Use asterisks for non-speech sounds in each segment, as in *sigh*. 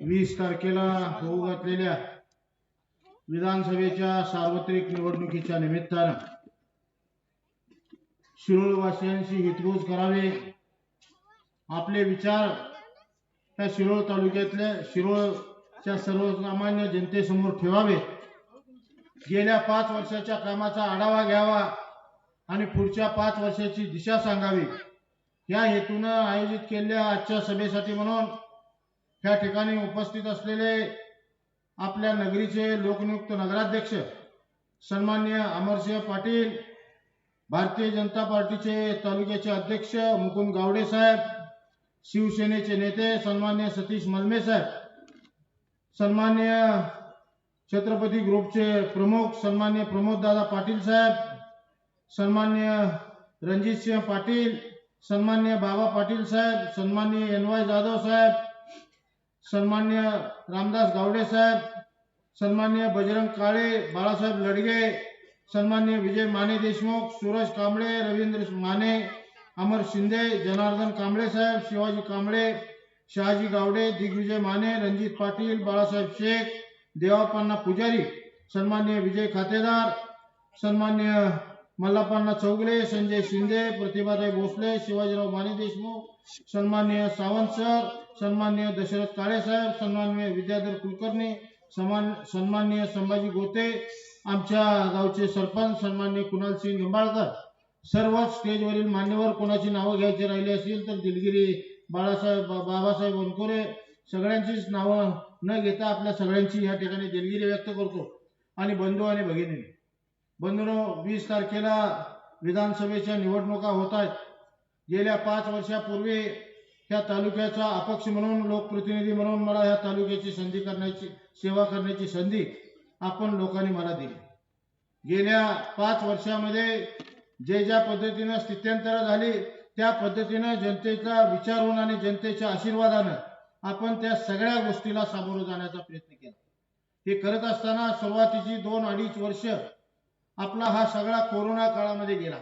वीस तारखेला होऊ घातलेल्या विधानसभेच्या सार्वत्रिक निवडणुकीच्या निमित्तानं शिरोळवासियांशी हितगुज करावे. आपले विचार त्या शिरोळ तालुक्यातल्या शिरोळच्या सर्वसामान्य जनतेसमोर ठेवावे. गेल्या पाच वर्षाच्या कामाचा आढावा घ्यावा आणि पुढच्या पाच वर्षाची दिशा सांगावी. या हेतूनं आयोजित केलेल्या आजच्या सभेसाठी म्हणून त्या ठिकाणी उपस्थित असलेले आपल्या नगरीचे लोकनियुक्त नगराध्यक्ष सन्मान्य अमरसिंह पाटील भारतीय जनता पार्टीचे तालुक्याचे अध्यक्ष मुकुंद गावडे साहेब शिवसेनेचे नेते सन्मान्य सतीश मलमे साहेब सन्मान्य छत्रपती ग्रुपचे प्रमुख सन्मान्य प्रमोददादा पाटील साहेब सन्मान्य रणजितसिंह पाटील सन्मान्य बाबा पाटील साहेब सन्मान्य एन वाय जाधव साहेब सन्मान्य रामदास गावडे साहेब सन्मान्य बजरंग काळे बाळासाहेब लडगे सन्मान्य विजय माने देशमुख सूरज कांबळे रवींद्र माने अमर शिंदे जनार्दन कांबळे साहेब शिवाजी कांबळे शहाजी गावडे दिग्विजय माने रणजित पाटील बाळासाहेब शेख देवापन्ना पुजारी सन्मान्य विजय खातेदार सन्मान्य मल्लापन्ना चौगले संजय शिंदे प्रतिभाताई भोसले शिवाजीराव माने देशमुख सन्मान्य सावंत सर सन्मान्य दशरथ काळे साहेब सन्मान्य विद्याधर कुलकर्णी सन्मान्य संभाजी गोते आमच्या गावचे सरपंच सन्मान्य कुणाल सिंग निंबाळकर. सर्व स्टेजवरील मान्यवर कोणाची नावं घ्यायची राहिली असतील तर दिलगिरी बाळासाहेब बाबासाहेब वनकोरे सगळ्यांचीच नावं न घेता आपल्या सगळ्यांची या ठिकाणी दिलगिरी व्यक्त करतो. आणि बंधू आणि भगिनी. बंधूनो वीस तारखेला विधानसभेच्या निवडणुका होत आहेत. गेल्या पाच वर्षापूर्वी ह्या तालुक्याचा अपक्ष म्हणून लोकप्रतिनिधी म्हणून मला ह्या तालुक्याची संधी करण्याची सेवा करण्याची संधी आपण लोकांनी मला दिली. गेल्या पाच वर्षामध्ये जे ज्या पद्धतीनं स्थित्यंतर झाली त्या पद्धतीनं जनतेचा विचार होऊन आणि जनतेच्या आशीर्वादानं आपण त्या सगळ्या गोष्टीला सामोरं जाण्याचा प्रयत्न केला. हे करत असताना सुरुवातीची दोन अडीच वर्ष आपला हा सगळा कोरोना काळामध्ये गेला.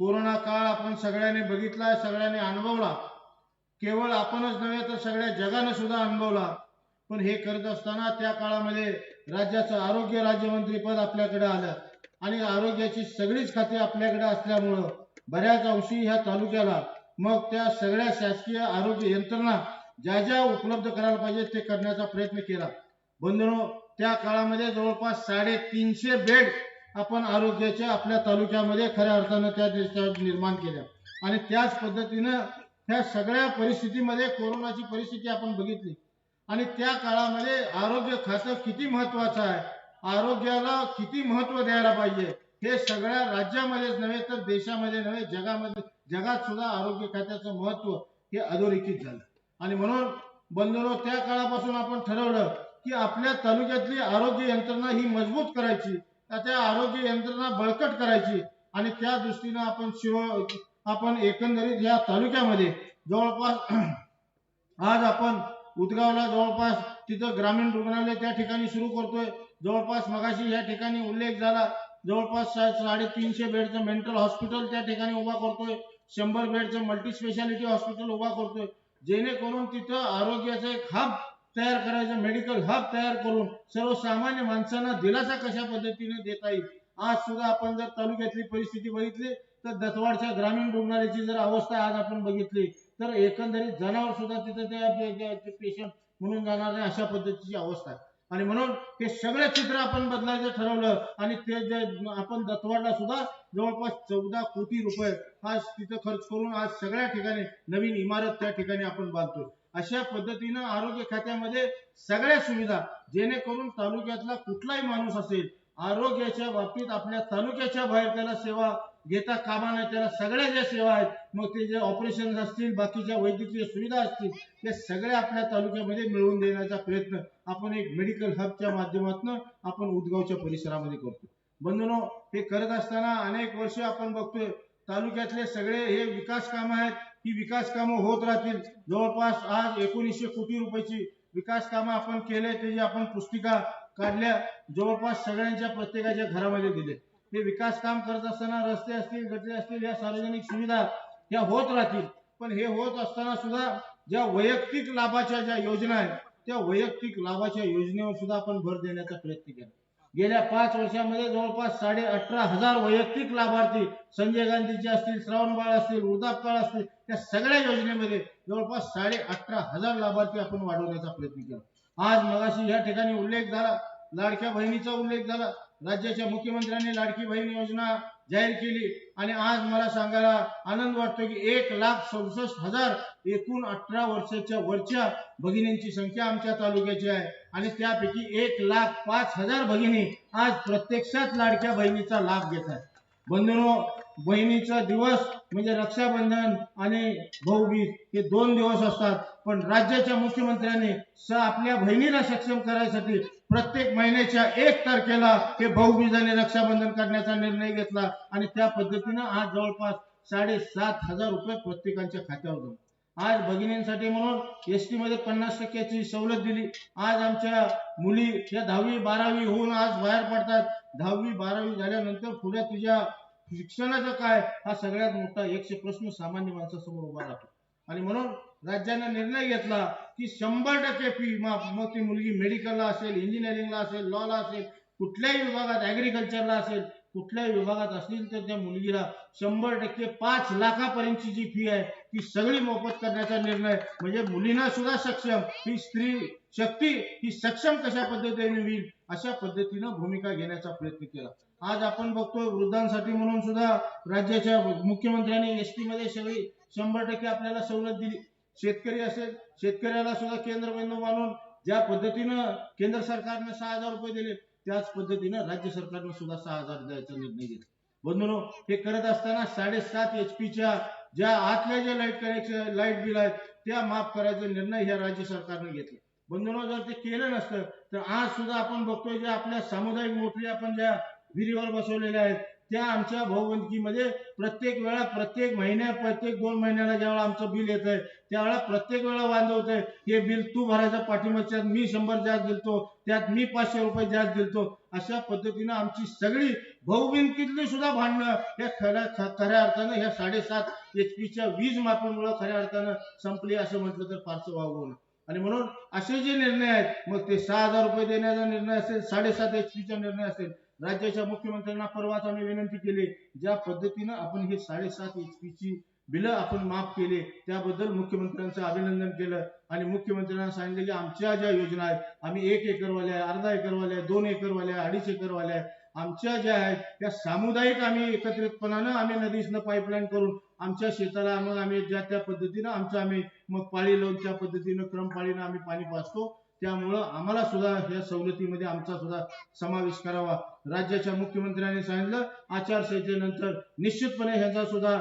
कोरोना काळ आपण सगळ्यांनी बघितला सगळ्यांनी अनुभवला. केवळ आपणच नव्हे तर सगळ्या जगाने सुद्धा अनुभवला. पण हे करत असताना त्या काळामध्ये राज्याचं आरोग्य राज्यमंत्री पद आपल्याकडे आलं. आणि आरोग्याची सगळीच खाती आपल्याकडे असल्यामुळं बऱ्याच अंशी ह्या तालुक्याला मग त्या सगळ्या शासकीय आरोग्य यंत्रणा ज्या ज्या उपलब्ध करायला पाहिजे ते करण्याचा प्रयत्न केला. बंधनो त्या काळामध्ये जवळपास साडेतीनशे बेड आपण आरोग्याच्या आपल्या तालुक्यामध्ये खऱ्या अर्थानं त्या देशात निर्माण केल्या. आणि त्याच पद्धतीनं त्या सगळ्या परिस्थितीमध्ये कोरोनाची परिस्थिती आपण बघितली. आणि त्या काळामध्ये आरोग्य खातं किती महत्वाचं आहे? आरोग्याला किती महत्त्व द्यायला पाहिजे? हे सगळ्या राज्यामध्येच नव्हे तर देशामध्ये नव्हे जगामध्ये जगात सुद्धा आरोग्य खात्याचं महत्त्व हे अधोरेखित झालं. आणि म्हणून बंदरो त्या काळापासून आपण ठरवलं की आपल्या तालुक्यातली आरोग्य यंत्रणा ही मजबूत करायची. त्या आरोग्य यंत्रणा बळकट करायची आणि त्या दृष्टीनं आपण शिव आपण एकंदरीत या तालुक्यामध्ये जवळपास *clears throat* आज आपण उदगावला जवळपास तिथं ग्रामीण रुग्णालय त्या ठिकाणी सुरू करतोय. जवळपास मगाशी या ठिकाणी उल्लेख झाला. जवळपास साडेतीनशे बेडचं मेंटल हॉस्पिटल त्या ठिकाणी उभा करतोय. शंभर बेडचं मल्टी स्पेशालिटी हॉस्पिटल उभा करतोय. जेणेकरून तिथं आरोग्याचा एक हब तयार करायचं मेडिकल हब तयार करून सर्वसामान्य माणसांना दिलासा कशा पद्धतीने देता येईल? आज सुद्धा आपण जर तालुक्यातली परिस्थिती बघितली तर दतवाडच्या ग्रामीण रुग्णालयाची जर अवस्था आज आपण बघितली तर एकंदरीत जनावर सुद्धा तिथं पेशंट म्हणून जाणार नाही अशा पद्धतीची अवस्था आहे. आणि म्हणून हे सगळं चित्र आपण बदलायचं ठरवलं आणि ते जे आपण दत्तवाडला सुद्धा जवळपास चौदा कोटी रुपये आज तिथं खर्च करून आज सगळ्या ठिकाणी नवीन इमारत त्या ठिकाणी आपण बांधतोय. अशा पद्धतीनं आरोग्य खात्यामध्ये सगळ्या सुविधा जेणेकरून तालुक्यातला कुठलाही माणूस असेल आरोग्याच्या बाबतीत आपल्या तालुक्याच्या बाहेर त्याला सेवा घेता कामा नाही त्याला सगळ्या ज्या सेवा आहेत मग ते जे ऑपरेशन असतील बाकीच्या वैद्यकीय सुविधा असतील ते सगळ्या आपल्या तालुक्यामध्ये मिळवून देण्याचा प्रयत्न आपण एक मेडिकल हबच्या माध्यमातून आपण उदगावच्या परिसरामध्ये करतो बंधनो हे करत असताना अनेक वर्ष आपण बघतोय तालुक्यातले सगळे हे विकास काम आहेत ही विकास कामं होत राहतील. जवळपास आज एकोणीसशे कोटी रुपयाची विकास कामं आपण केले त्याची आपण पुस्तिका काढल्या जवळपास सगळ्यांच्या प्रत्येकाच्या घरामध्ये दिले. हे विकास काम करत असताना रस्ते असतील गटरे असतील या सार्वजनिक सुविधा या होत राहतील. पण हे होत असताना सुद्धा ज्या वैयक्तिक लाभाच्या ज्या योजना आहेत त्या वैयक्तिक लाभाच्या योजनेवर सुद्धा आपण भर देण्याचा प्रयत्न केला. गेल्या पाच वर्षामध्ये जवळपास साडे अठरा हजार वैयक्तिक लाभार्थी संजय गांधीचे असतील श्रावणबाळ असतील वृद्धापकाळ असतील त्या सगळ्या योजनेमध्ये जवळपास साडे अठरा हजार लाभार्थी आपण वाढवण्याचा प्रयत्न केला. आज मगाशी या ठिकाणी उल्लेख झाला. लाडक्या बहिणीचा उल्लेख झाला. राज्याच्या मुख्यमंत्र्यांनी लाडकी बहीण योजना जाहीर केली. आणि आज मला सांगायला आनंद वाटतो की एक लाख सदुसष्ट हजार एकूण अठरा वर्षाच्या वरच्या भगिनींची संख्या आमच्या तालुक्याची आहे. आणि त्यापैकी एक लाख पाच हजार भगिनी आज प्रत्यक्षात लाडक्या बहिणीचा लाभ घेत आहेत. बंधनो बहिणीचा दिवस म्हणजे रक्षाबंधन आणि भाऊबीज हे दोन दिवस असतात. पण राज्याच्या मुख्यमंत्र्यांनी स आपल्या बहिणीला सक्षम करायसाठी प्रत्येक महिन्याच्या एक तारखेला हे भाऊबीज आणि रक्षाबंधन करण्याचा निर्णय घेतला आणि त्या पद्धतीनं आज जवळपास साडेसात हजार रुपये प्रत्येकाच्या खात्यावर जाऊन. आज भगिनींसाठी म्हणून एस टी मध्ये पन्नास टक्क्याची सवलत दिली. आज आमच्या मुली या दहावी बारावी होऊन आज बाहेर पडतात. दहावी बारावी झाल्यानंतर पुढे तुझ्या शिक्षणाचं काय हा सगळ्यात मोठा एकशे प्रश्न सामान्य माणसासमोर उभा राहतो. आणि म्हणून राज्याने निर्णय घेतला की शंभर टक्के फी मग ती मुलगी मेडिकलला असेल इंजिनिअरिंगला असेल लॉला असेल कुठल्याही विभागात ऍग्रिकल्चरला असेल कुठल्याही विभागात असतील तर त्या मुलगीला शंभर टक्के पाच लाखापर्यंतची जी फी आहे ती सगळी मोफत करण्याचा निर्णय. म्हणजे मुलींना सुद्धा सक्षम. ही स्त्री शक्ती ही सक्षम कशा पद्धतीने होईल अशा पद्धतीनं भूमिका घेण्याचा प्रयत्न केला. आज आपण बघतोय वृद्धांसाठी म्हणून सुद्धा राज्याच्या मुख्यमंत्र्यांनी एस टी मध्ये सगळी शंभर टक्के आपल्याला सवलत दिली. शेतकरी असेल शेतकऱ्याला सुद्धा केंद्र बिंदू मानून ज्या पद्धतीनं केंद्र सरकारनं सहा हजार रुपये दिले त्याच पद्धतीनं राज्य सरकारनं सुद्धा सहा हजार द्यायचा निर्णय घेतला. बंधूनो हे करत असताना साडेसात एच पीच्या ज्या आतल्या ज्या लाइट कनेक्शन लाइट बिल आहेत त्या माफ करायचा निर्णय ह्या राज्य सरकारने घेतला. बंधूनो जर ते केलं नसतं तर आज सुद्धा आपण बघतोय ज्या आपल्या सामुदायिक मोटरी आपण ज्या विहिरीवर बसवलेल्या आहेत. त्या आमच्या भाऊबंदकीमध्ये प्रत्येक वेळा प्रत्येक महिन्या प्रत्येक दोन महिन्याला ज्यावेळा आमचं बिल येत आहे त्यावेळेला प्रत्येक वेळा वांदवत आहे हे बिल तू भरायचं पाठिंबाच्यात मी शंभर जास्त दिलतो त्यात मी पाचशे रुपये जास्त दिलतो. अशा पद्धतीनं आमची सगळी भाऊबंदकीतली सुद्धा भांडणं या खऱ्या खऱ्या अर्थानं ह्या साडेसात एच पीच्या वीज माफीमुळे खऱ्या अर्थानं संपली असं म्हटलं तर फारसं वावगं आणि म्हणून असे जे निर्णय आहेत मग ते सहा हजार रुपये देण्याचा निर्णय असेल साडेसात एच पीचा निर्णय असेल राज्याच्या मुख्यमंत्र्यांना परवाच आम्ही विनंती केली ज्या पद्धतीनं आपण हे साडेसात एच पीची बिलं आपण माफ केले त्याबद्दल मुख्यमंत्र्यांचं अभिनंदन केलं. आणि मुख्यमंत्र्यांना सांगितलं की आमच्या ज्या योजना आहेत आम्ही एक एकरवाल्या आहे अर्धा एकरवाल्या आहे दोन एकरवाल्या आहे अडीच एकरवाल्या आहे आमच्या ज्या आहेत त्या सामुदायिक आम्ही एकत्रितपणानं आम्ही नदीसनं पाईपलाईन करून आमच्या शेताला मग आम्ही ज्या त्या पद्धतीनं आमचं आम्ही मग पाळी लावून त्या पद्धतीनं क्रमपाळीनं आम्ही पाणी पाचतो त्यामुळं आम्हाला सुद्धा या सवलतीमध्ये आमचा सुद्धा समावेश करावा. राज्याच्या मुख्यमंत्र्यांनी सांगितलं आचारसंहितेनंतर निश्चितपणे ह्याचा सुद्धा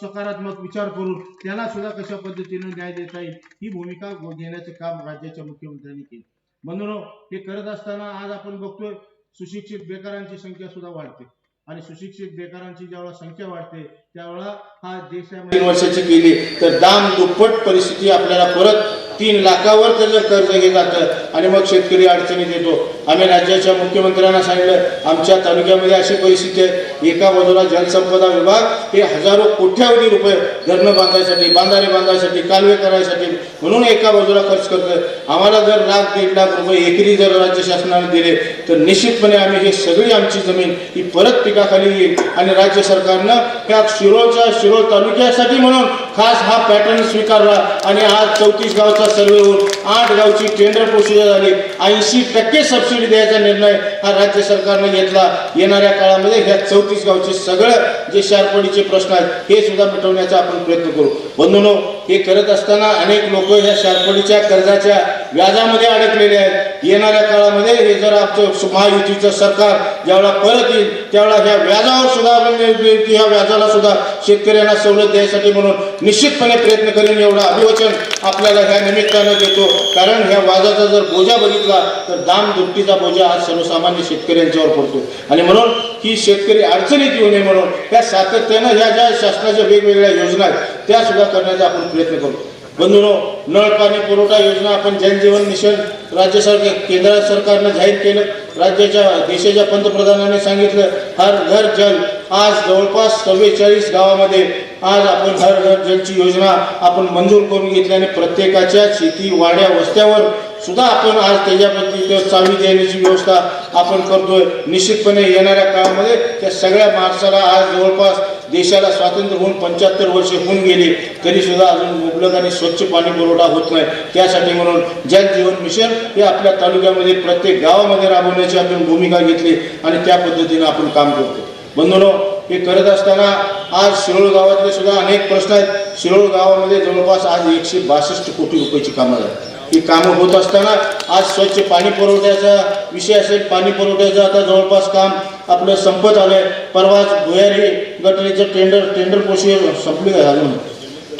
सकारात्मक विचार करून त्याला सुद्धा कशा पद्धतीने न्याय देता येईल ही भूमिका घेण्याचे काम राज्याच्या मुख्यमंत्र्यांनी केलं. म्हणून हे करत असताना आज आपण बघतोय सुशिक्षित बेकारांची संख्या सुद्धा वाढते. आणि सुशिक्षित बेकारांची ज्यावेळा संख्या वाढते त्यावेळेला हा देशामध्ये तीन वर्षाची केली तर दाम दुप्पट परिस्थिती आपल्याला परत तीन लाखावर त्याचं कर्ज हे जातं आणि मग शेतकरी अडचणीत येतो. आम्ही राज्याच्या मुख्यमंत्र्यांना सांगितलं आमच्या तालुक्यामध्ये अशी परिस्थिती आहे. एका बाजूला जलसंपदा विभाग हे हजारो कोट्यावधी रुपये धरणं बांधायसाठी बांधारे बांधायसाठी कालवे करायसाठी म्हणून एका बाजूला खर्च करतोय. आम्हाला जर लाख दीड लाख रुपये एकरी जर राज्य शासनाने दिले तर निश्चितपणे आम्ही हे सगळी आमची जमीन ही परत पिकाखाली येईल. आणि राज्य सरकारनं त्या शिरोळच्या शिरोळ तालुक्यासाठी म्हणून खास हा पॅटर्न स्वीकारला आणि आज चौतीस गावचा सर्वे होऊन आठ गावची टेंडर प्रोसिजर झाली. ऐंशी टक्के सबसिडी द्यायचा निर्णय हा राज्य सरकारनं घेतला. येणाऱ्या काळामध्ये ह्या चौतीस गावचे सगळं जे शारपडीचे प्रश्न आहेत हे सुद्धा मिटवण्याचा आपण प्रयत्न करू. बंधूनो हे करत असताना अनेक लोक ह्या शारपडीच्या कर्जाच्या व्याजामध्ये अडकलेले आहेत. येणाऱ्या काळामध्ये हे जर आमचं महायुतीचं सरकार ज्यावेळा परत येईल त्यावेळा ह्या व्याजावर सुद्धा म्हणजे ह्या व्याजाला सुद्धा शेतकऱ्यांना सवलत द्यायसाठी म्हणून निश्चितपणे प्रयत्न करेन एवढं अभिवचन आपल्याला ह्या निमित्तानं देतो. कारण ह्या व्याजाचा जर बोजा बघितला तर दाम दुपटीचा बोजा आज सर्वसामान्य शेतकऱ्यांच्यावर पडतो आणि म्हणून ही शेतकरी अडचणीत येऊ नये म्हणून त्या सातत्यानं ह्या ज्या शासनाच्या वेगवेगळ्या योजना आहेत त्या सुद्धा करण्याचा आपण प्रयत्न करू. बंधूनो नळ पाणी पुरवठा योजना आपण जनजीवन मिशन राज्य सरकार केंद्र सरकारनं जाहीर केलं. राज्याच्या देशाच्या पंतप्रधानांनी सांगितलं हर घर जल. आज जवळपास चव्वेचाळीस गावामध्ये आज आपण हर घर जलची योजना आपण मंजूर करून घेतल्याने प्रत्येकाच्या शेती वाड्या वस्त्यावर सुद्धा आपण आज त्याच्याप्रती चावी देण्याची व्यवस्था आपण करतोय. निश्चितपणे येणाऱ्या काळामध्ये त्या सगळ्या माणसाला आज जवळपास देशाला स्वातंत्र्य होऊन पंच्याहत्तर वर्षे होऊन गेली तरी सुद्धा अजून मुबलक आणि स्वच्छ पाणी पुरवठा होत नाही. त्यासाठी म्हणून जल जीवन मिशन हे आपल्या तालुक्यामध्ये प्रत्येक गावामध्ये राबवण्याची आपण भूमिका घेतली आणि त्या पद्धतीने आपण काम करतो. बंधूनो हे करत असताना आज शिरोळ गावातले सुद्धा अनेक प्रश्न आहेत. शिरोळ गावामध्ये जवळपास आज एकशे बासष्ट कोटी रुपयाची कामं झाली. ही कामं होत असताना आज स्वच्छ पाणी पुरवठ्याचा विषय असेल पाणी पुरवठ्याचं आता जवळपास काम आपलं संपत आलंय. परवाच भुयारी गटरीचं टेंडर टेंडर प्रोसिजर संपली अजून.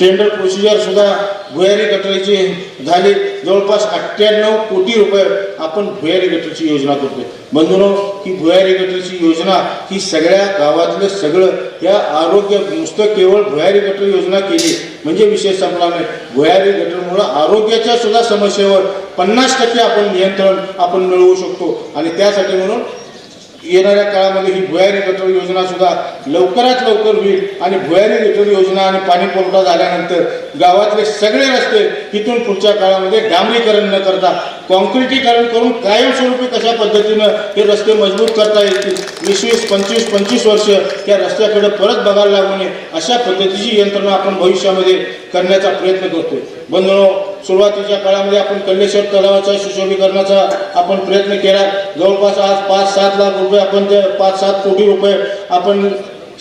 टेंडर प्रोसिजर सुद्धा भुयारी गटरीची झाली. जवळपास अठ्ठ्याण्णव कोटी रुपये आपण भुयारी गटरीची योजना करतोय. बंधुनो ही भुयारी गटरीची योजना ही सगळ्या गावातलं सगळं या आरोग्य नुसतं केवळ भुयारी गटर योजना केली म्हणजे विषय संपला नाही. भुयारी गटरमुळं आरोग्याच्या सुद्धा समस्येवर पन्नास टक्के आपण नियंत्रण आपण मिळवू शकतो. आणि त्यासाठी म्हणून येणाऱ्या काळामध्ये ही भुयारी गटर योजना सुद्धा लवकरात लवकर होईल. आणि भुयारी गटर योजना आणि पाणी पुरवठा झाल्यानंतर गावातले सगळे रस्ते इथून पुढच्या काळामध्ये डांबरीकरण न करता कॉन्क्रिटीकरण करून कायमस्वरूपी कशा पद्धतीनं हे रस्ते मजबूत करता येतील? वीस वीस पंचवीस पंचवीस वर्ष या रस्त्याकडे परत बघायला लागू नये. अशा पद्धतीची यंत्रणा आपण भविष्यामध्ये करण्याचा प्रयत्न करतोय. बंधनो सुरुवातीच्या काळामध्ये आपण कल्लेश्वर तलावाचा सुशोभीकरणाचा आपण प्रयत्न केला. जवळपास आज पाच सात लाख रुपये आपण ते पाच सात कोटी रुपये आपण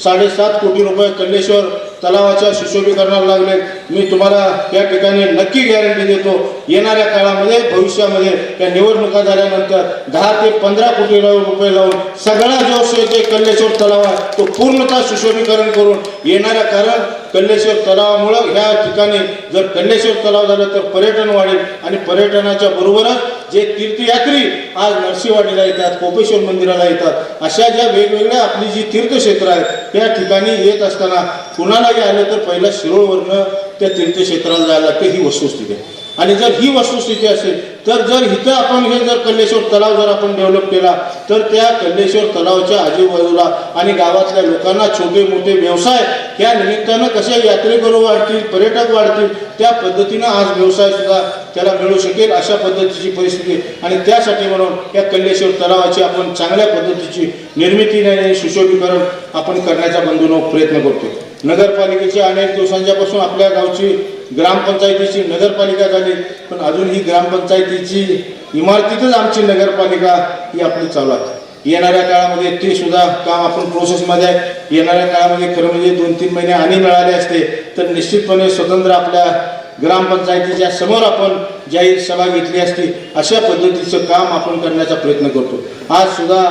साडेसात कोटी रुपये कल्लेश्वर तलावाच्या सुशोभीकरणाला लागले. मी तुम्हाला या ठिकाणी नक्की गॅरंटी देतो येणाऱ्या काळामध्ये भविष्यामध्ये या निवडणुका झाल्यानंतर दहा ते पंधरा कोटी रुपये लावून सगळा जो शे- जे कल्लेश्वर तलाव आहे तो पूर्णतः सुशोभीकरण करून येणाऱ्या कारण कल्लेश्वर तलावामुळं ह्या ठिकाणी जर कल्लेश्वर तलाव झालं तर पर्यटन वाढेल आणि पर्यटनाच्या बरोबरच जे तीर्थयात्री आज नरसिंहवाडीला येतात कोपेश्वर मंदिराला येतात अशा ज्या वेगवेगळ्या आपली जी तीर्थक्षेत्र आहेत त्या ठिकाणी येत असताना कुणालाही आलं तर पहिला शिरोळवरनं त्या तीर्थक्षेत्राला जायला लागते ही वस्तुस्थिती आहे. आणि जर ही वस्तुस्थिती असेल तर जर इथं आपण हे जर कल्लेश्वर तलाव जर आपण डेव्हलप केला तर त्या कल्लेश्वर तलावच्या आजूबाजूला आणि गावातल्या लोकांना छोटे मोठे व्यवसाय या निमित्तानं कसे यात्रेकरू वाढतील पर्यटक वाढतील त्या पद्धतीनं आज व्यवसाय सुद्धा त्याला मिळू शकेल अशा पद्धतीची परिस्थिती आणि त्यासाठी म्हणून या कल्लेश्वर तलावाची आपण चांगल्या पद्धतीची निर्मिती आणि सुशोभीकरण आपण करण्याचा बंधून प्रयत्न करतो नगरपालिकेच्या अनेक दिवसांच्यापासून आपल्या गावची ग्रामपंचायतीची नगरपालिका झाली पण अजून ही ग्रामपंचायतीची इमारतीतच आमची नगरपालिका ही आपली चालू आहे. येणाऱ्या काळामध्ये ते सुद्धा काम आपण प्रोसेसमध्ये आहे. येणाऱ्या काळामध्ये खरं म्हणजे दोन तीन महिने आणि मिळाले असते तर निश्चितपणे स्वतंत्र आपल्या ग्रामपंचायतीच्या समोर आपण जाहीर सभा घेतली असती अशा पद्धतीचं काम आपण करण्याचा प्रयत्न करतो. आज सुद्धा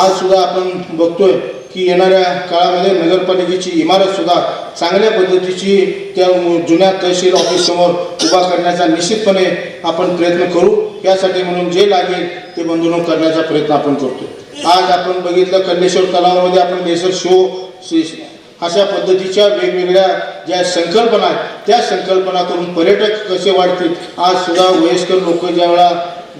आज सुद्धा आपण बघतोय की येणाऱ्या काळामध्ये नगरपालिकेची इमारत सुद्धा चांगल्या पद्धतीची त्या जुन्या तहसील ऑफिस समोर उभा करण्याचा निश्चितपणे आपण प्रयत्न करू. यासाठी म्हणून जे लागेल ते बंधुन करण्याचा प्रयत्न आपण करतो आज आपण बघितलं कल्लेश्वर तलावामध्ये आपण लेसर शो अशा पद्धतीच्या वेगवेगळ्या ज्या संकल्पना आहेत त्या संकल्पना करून पर्यटक कसे वाढतील आज सुद्धा वयस्कर लोक ज्या वेळा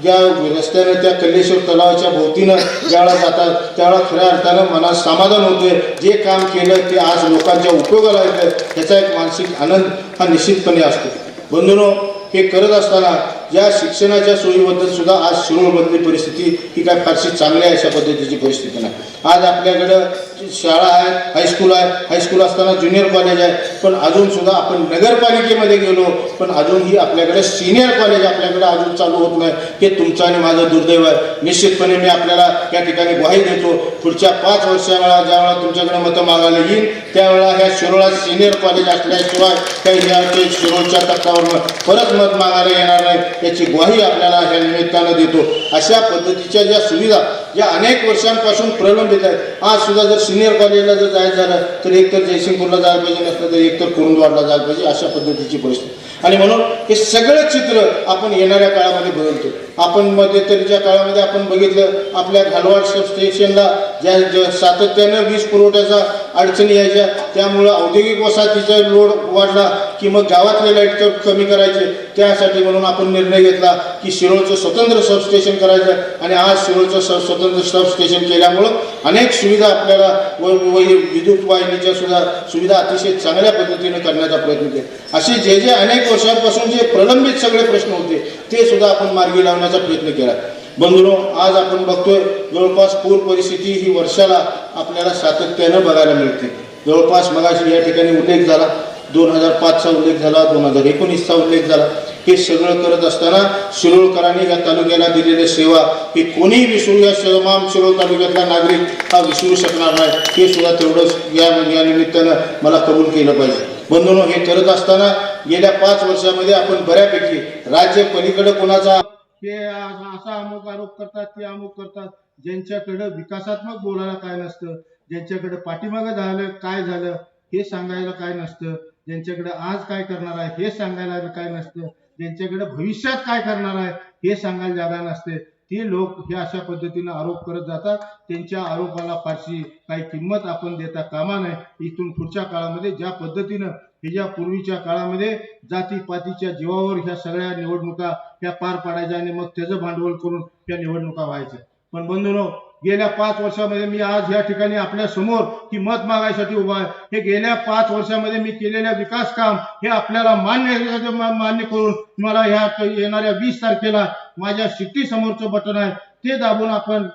ज्या रस्त्यानं त्या कल्लेश्वर तलावाच्या भोवतीनं ज्यावेळा जातात त्यावेळा खऱ्या अर्थानं मनात समाधान होते जे काम केलं ते आज लोकांच्या उपयोगाला येतं ह्याचा एक मानसिक आनंद हा निश्चितपणे असतो. बंधूनो हे करत असताना या शिक्षणाच्या सोयीबद्दल सुद्धा आज शिरोळमधली परिस्थिती ही काय फारशी चांगली आहे अशा पद्धतीची परिस्थिती नाही. आज आपल्याकडं शाळा आहे हायस्कूल आहे. हायस्कूल असताना ज्युनियर कॉलेज आहे. पण अजूनसुद्धा आपण नगरपालिकेमध्ये गेलो पण अजूनही आपल्याकडे सिनियर कॉलेज आपल्याकडे अजून चालू होत नाही. हे तुमचं आणि माझं दुर्दैव आहे. निश्चितपणे मी आपल्याला या ठिकाणी ग्वाही देतो. पुढच्या पाच वर्षावेळा ज्यावेळा तुमच्याकडे मतं मागायला येईल त्यावेळा ह्या शिरोळा सिनियर कॉलेज असल्याशिवाय काही या शिरोळच्या टप्प्यावरनं परत मत मागायला येणार नाही याची ग्वाही आपल्याला ह्या निमित्तानं देतो. अशा पद्धतीच्या ज्या सुविधा या अनेक वर्षांपासून प्रलंबित आहेत. आज सुद्धा जर सिनियर कॉलेजला जर जायचं झालं तर एकतर जयसिंगपूरला जायला पाहिजे नसलं तर एकतर कुरुंदवाडला जायला पाहिजे अशा पद्धतीची परिस्थिती. आणि म्हणून हे सगळं चित्र आपण येणाऱ्या काळामध्ये बदलतो आपण मध्यंतरीच्या काळामध्ये आपण बघितलं आपल्या घालवाड सब स्टेशनला ज्या ज्या सातत्यानं वीज पुरवठ्याचा अडचणी यायच्या. त्यामुळं औद्योगिक वसाहतीचा लोड वाढला की मग गावातले लाइट कमी करायचे. त्यासाठी म्हणून आपण निर्णय घेतला की शिरोळचं स्वतंत्र सबस्टेशन करायचं आणि आज शिरोळचं स स्वतंत्र सबस्टेशन केल्यामुळं अनेक सुविधा आपल्याला व विद्युत वाहिनीच्या सुद्धा सुविधा अतिशय चांगल्या पद्धतीने करण्याचा प्रयत्न केला. असे जे जे अनेक वर्षांपासून जे प्रलंबित सगळे प्रश्न होते ते सुद्धा आपण मार्गी लावण्याचा प्रयत्न केला. बंधुनो आज आपण बघतोय जवळपास पूर परिस्थिती ही वर्षाला आपल्याला सातत्यानं बघायला मिळते. जवळपास मगाशी या ठिकाणी उल्लेख झाला दोन हजार पाचचा उल्लेख झाला दोन हजार एकोणीसचा उल्लेख झाला. हे सगळं करत असताना शिरोळकरांनी या तालुक्याला दिलेली सेवा ही कोणीही विसरू या तमाम शिरोळ तालुक्यातला नागरिक हा विसरू शकणार नाही. हे सुद्धा तेवढंच या या निमित्तानं मला कबूल केलं पाहिजे. बंधूनो हे करत असताना गेल्या पाच वर्षामध्ये आपण बऱ्यापैकी राज्य पलीकडे कोणाचा ते असा अमुक आरोप करतात ते अमुक करतात. ज्यांच्याकडे विकासात्मक बोलायला काय नसतं ज्यांच्याकडे पाठीमागं झालं काय झालं हे सांगायला काय नसतं. ज्यांच्याकडे आज काय करणार आहे हे सांगायला काय नसतं. ज्यांच्याकडे भविष्यात काय करणार आहे हे सांगायला जागा नसते. ते लोक हे अशा पद्धतीनं आरोप करत जातात. त्यांच्या आरोपाला फारशी काही किंमत आपण देता कामा नये. इथून पुढच्या काळामध्ये ज्या पद्धतीनं ह्याच्या पूर्वीच्या काळामध्ये जातीपातीच्या जीवावर ह्या सगळ्या निवडणुका ह्या पार पाडायच्या आणि मग त्याचं भांडवल करून त्या निवडणुका व्हायच्या. पण बंधूनो गेल्या पाच वर्षामध्ये मी आज या ठिकाणी आपल्यासमोर की मत मागायसाठी उभा आहे. हे गेल्या पाच वर्षामध्ये मी केलेल्या विकास काम हे आपल्याला मान्य मान्य करून मला ह्या येणाऱ्या वीस तारखेला माझ्या शिट्टी समोरचं बटन आहे. ते दाबून आपण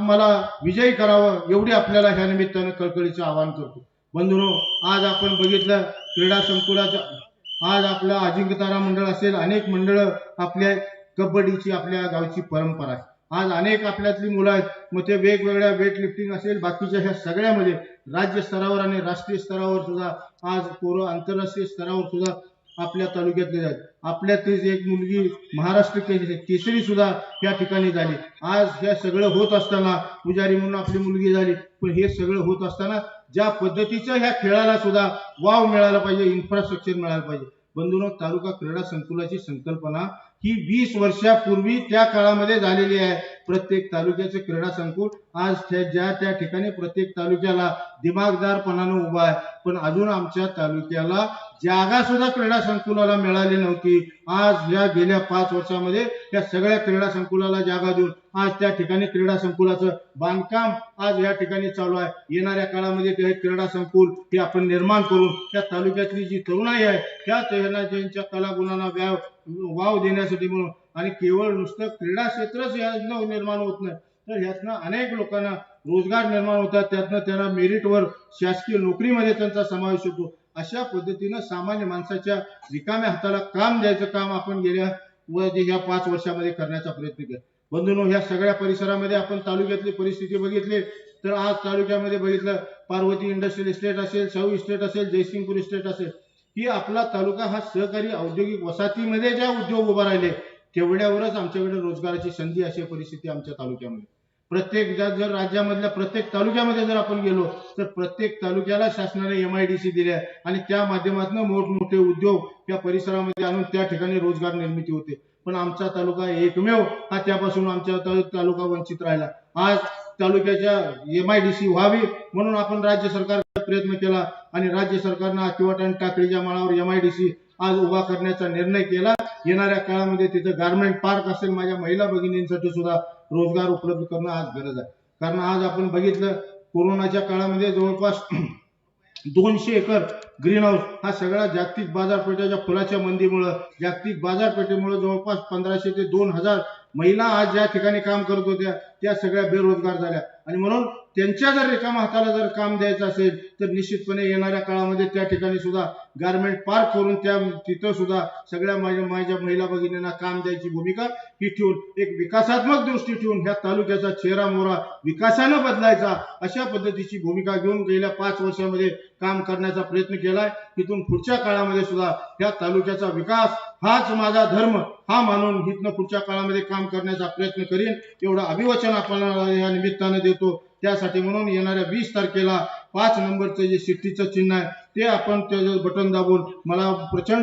मला विजयी करावं एवढी आपल्याला ह्या निमित्तानं कळकळीचं आवाहन करतो. बंधूनो आज आपण बघितलं क्रीडा संकुलाचा आज आपलं अजिंक्यतारा मंडळ असेल अनेक मंडळ आपल्या कबड्डीची आपल्या गावची परंपरा आहे. आज अनेक आपल्यातली मुलं आहेत. मग ते वेगवेगळ्या वेट लिफ्टिंग असेल बाकीच्या ह्या सगळ्यामध्ये राज्य स्तरावर आणि राष्ट्रीय स्तरावर सुद्धा आज पोरं आंतरराष्ट्रीय स्तरावर सुद्धा आपल्या तालुक्यातले आहेत. आपल्यातलीच एक मुलगी महाराष्ट्र केसरी सुद्धा या ठिकाणी झाली. आज हे सगळं होत असताना पुजारी म्हणून आपली मुलगी झाली. पण हे सगळं होत असताना ज्या पद्धतीचं ह्या खेळाला सुद्धा वाव मिळाला पाहिजे इन्फ्रास्ट्रक्चर मिळालं पाहिजे. बंधूनो तालुका क्रीडा संकुलाची संकल्पना ही वीस वर्षापूर्वी त्या काळामध्ये झालेली आहे. प्रत्येक तालुक्याचे क्रीडा संकुल आज त्या ज्या त्या ठिकाणी प्रत्येक तालुक्याला दिमागदारपणानं उभा आहे. पण अजून आमच्या तालुक्याला जागा सुद्धा क्रीडा संकुलाला मिळाली नव्हती. आज या गेल्या पाच वर्षामध्ये या सगळ्या क्रीडा संकुलाला जागा देऊन आज त्या ठिकाणी क्रीडा संकुलाचं बांधकाम आज या ठिकाणी चालू आहे. येणाऱ्या काळामध्ये ते क्रीडा संकुल हे आपण निर्माण करून त्या तालुक्यातली जी तरुणाई आहे त्या त्यांना कलागुणांना व्याव वाव देण्यासाठी म्हणून आणि केवळ नुसतं क्रीडा क्षेत्रच यातनं निर्माण होत नाही. तर यातनं अनेक लोकांना रोजगार निर्माण होतात. त्यातनं त्यांना मेरिटवर शासकीय नोकरीमध्ये त्यांचा समावेश होतो. अशा पद्धतीनं सामान्य माणसाच्या रिकाम्या हाताला काम द्यायचं काम आपण गेल्या व ह्या पाच वर्षामध्ये करण्याचा प्रयत्न केला. बंधूनो ह्या सगळ्या परिसरामध्ये आपण तालुक्यातली परिस्थिती बघितली. तर आज तालुक्यामध्ये बघितलं पार्वती इंडस्ट्रियल इस्टेट असेल शाहू इस्टेट असेल जयसिंगपूर इस्टेट असेल की आपला तालुका हा सहकारी औद्योगिक वसाहतीमध्ये ज्या उद्योग उभा राहिले तेवढ्यावरच आमच्याकडे रोजगाराची संधी अशी परिस्थिती आमच्या तालुक्यामध्ये. प्रत्येक जर राज्यामधल्या प्रत्येक तालुक्यामध्ये जर आपण गेलो तर प्रत्येक तालुक्याला शासनाने एम आय डी सी दिल्या आणि त्या माध्यमातून मोठमोठे उद्योग त्या परिसरामध्ये आणून त्या ठिकाणी रोजगार निर्मिती होते. पण आमचा तालुका एकमेव हा त्यापासून आमच्या तालुका वंचित राहिला. आज तालुक्याच्या एम आय डी सी व्हावी म्हणून आपण राज्य सरकारचा प्रयत्न केला आणि राज्य सरकारनं किंवा आणि टाकळीच्या माळावर एम आय डी सी आज उभा करण्याचा निर्णय केला. येणाऱ्या काळामध्ये तिथं गारमेंट पार्क असेल माझ्या महिला भगिनींसाठी सुद्धा रोजगार उपलब्ध करणं आज गरज आहे. कारण आज आपण बघितलं कोरोनाच्या काळामध्ये जवळपास *clears throat* दोनशे एकर ग्रीन हाऊस हा सगळा जागतिक बाजारपेठेच्या फुलाच्या मंदीमुळं जागतिक बाजारपेठेमुळे जवळपास पंधराशे ते दोन हजार महिला आज ज्या ठिकाणी काम करत होत्या. त्या सगळ्या बेरोजगार झाल्या. आणि म्हणून त्यांच्या जर रिकामा हाताला जर काम द्यायचं असेल तर निश्चितपणे येणाऱ्या काळामध्ये त्या ठिकाणी सुद्धा गारमेंट पार्क करून त्या तिथं सुद्धा सगळ्या माझ्या माझ्या महिला भगिनींना काम द्यायची भूमिका ही ठेवून एक विकासात्मक दृष्टी ठेवून ह्या तालुक्याचा चेहरा मोहरा विकासानं बदलायचा अशा पद्धतीची भूमिका घेऊन गेल्या पाच वर्षामध्ये काम करण्याचा प्रयत्न केलाय. तिथून पुढच्या काळामध्ये सुद्धा ह्या तालुक्याचा विकास हाच माझा धर्म हा मानून इथनं पुढच्या काळामध्ये काम करण्याचा प्रयत्न करीन एवढं अभिवचन आपल्याला या निमित्तानं देतो. त्यासाठी म्हणून येणाऱ्या वीस तारखेला पाच नंबरचं जे सिटीचं चिन्ह आहे ते आपण त्याचं बटन दाबून मला प्रचंड